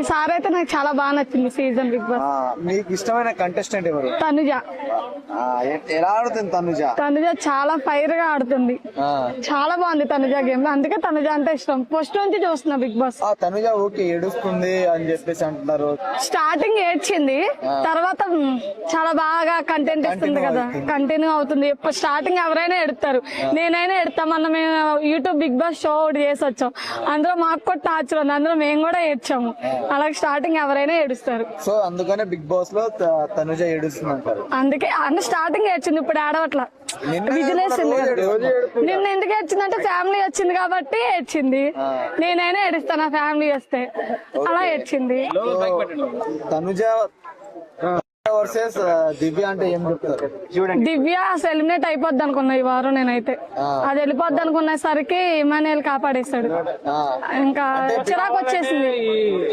ఈసారి అయితే నాకు చాలా బాగా నచ్చింది సీజన్ బిగ్ బాస్. మీకు ఇష్టమైన కంటెస్టెంట్ ఎవరు? తనుజ. ఎలా ఆడుతుంది తనుజ? తనుజ చాలా ఫైర్గా ఆడుతుంది. చాలా బాగుంది తనుజ గేమ్. అందుకే తనుజ అంటే ఇష్టం. ఫస్ట్ నుంచి చూస్తున్నా బిగ్ బాస్. తనుజ ఓకే ఏడుస్తుంది అని చెప్పేసి అంటున్నారు. స్టార్టింగ్ ఏడ్చింది. తర్వాత చాలా బాగా కంటెంట్ ఇస్తుంది కదా. కంటిన్యూ అవుతుంది. స్టార్టింగ్ ఎవరైనా ఎడతారు. నేనైనా ఎడతా. మొన్న మేము యూట్యూబ్ బిగ్ బాస్ షో ఒకటి చేసి వచ్చాం అందులో మాకు కూడా టార్చర్ ఉంది. అందులో మేము కూడా ఏడ్చాము. అలాగే స్టార్టింగ్ ఎవరైనా ఏడుస్తారు. సో అందుకనే బిగ్ బాస్లో తనుజ ఏడుస్తుంది అందుకే అన్న స్టార్టింగ్ ఏడ్చింది. ఇప్పుడు విజిలేసింది ఏడుస్తుంది. నిన్న ఎందుకు ఏడ్చిందంటే ఫ్యామిలీ వచ్చింది కాబట్టి ఏడ్చింది. నేనైనా ఏడుస్తాను నా ఫ్యామిలీ వస్తే. అలా ఏడ్చింది. తనుజ వర్సెస్ దివ్య అంటే ఏం చెప్తారు? దివ్య అసలు ఎలిమినేట్ అయిపోద్ది అనుకున్నా ఈ వారం నేనైతే. అది వెళ్ళిపోద్ది అనుకునేసరికి ఇమానుయల్ కాపాడేశాడు ఆ, ఇంకా చిరాకు వచ్చేసింది.